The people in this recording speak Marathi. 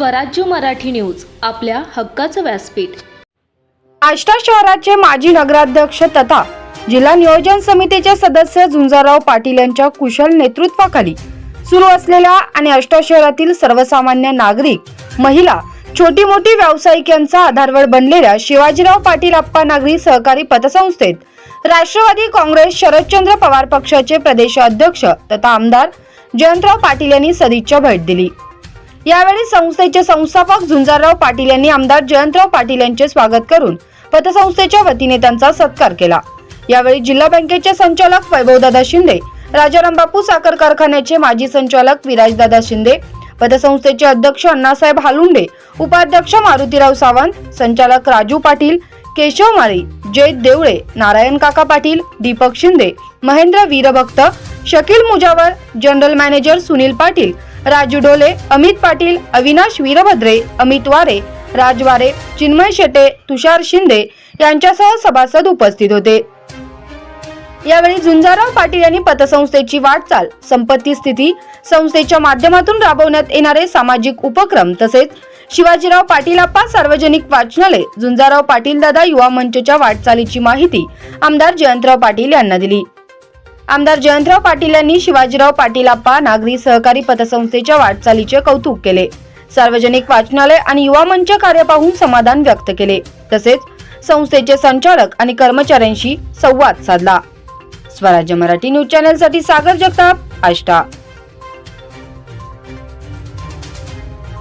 स्वराज्य मराठी न्यूज आपल्या हक्काचं व्यासपीठ. आष्टा शहराचे माजी नगराध्यक्ष तथा जिल्हा नियोजन समितीचे सदस्य झुंजाराव पाटील यांच्या कुशल नेतृत्वाखाली सुरू असलेल्या आणि आष्टा शहरातील सर्वसामान्य नागरिक महिला छोटी मोठी व्यावसायिक यांचा आधारवड बनलेल्या शिवाजीराव पाटील आप्पा नागरी सहकारी पतसंस्थेत राष्ट्रवादी काँग्रेस शरदचंद्र पवार पक्षाचे प्रदेशाध्यक्ष तथा आमदार जयंतराव पाटील यांनी सदिच्छा भेट दिली. यावेळी संस्थेचे संस्थापक झुंजारराव पाटील यांनी आमदार जयंतराव पाटील यांचे स्वागत करून पतसंस्थेच्या वतीने त्यांचा सत्कार केला. यावेळी जिल्हा बँकेचे संचालक वैभवदादा शिंदे राजाराम बापू साखर कारखान्याचे माजी संचालक विराजदादा शिंदे पतसंस्थेचे अध्यक्ष अण्णासाहेब हालुंडे उपाध्यक्ष मारुतीराव सावंत संचालक राजू पाटील केशव माळी जय देवळे नारायण काका पाटील दीपक शिंदे महेंद्र वीरभक्त शकील मुजावर जनरल मॅनेजर सुनील पाटील राजू डोले अमित पाटील अविनाश वीरभद्रे अमित वारे राजवारे चिन्मय शेटे तुषार शिंदे यांच्यासह सभासद उपस्थित होते. यावेळी झुंजाराव पाटील यांनी पतसंस्थेची वाटचाल संपत्ती स्थिती संस्थेच्या माध्यमातून राबवण्यात येणारे सामाजिक उपक्रम तसेच शिवाजीराव पाटील आप्पा सार्वजनिक वाचनालय झुंजाराव पाटील दादा युवा मंचच्या वाटचालीची माहिती आमदार जयंतराव पाटील यांना दिली. आमदार जयंतराव पाटील यांनी शिवाजीराव पाटील आप्पा नागरी सहकारी पतसंस्थेच्या वाटचालीचे कौतुक केले. सार्वजनिक वाचनालय आणि युवा मंच कार्य पाहून समाधान व्यक्त केले. तसेच संस्थेचे संचालक आणि कर्मचाऱ्यांशी संवाद साधला. स्वराज्य मराठी न्यूज चॅनलसाठी सागर जगताप आष्टा.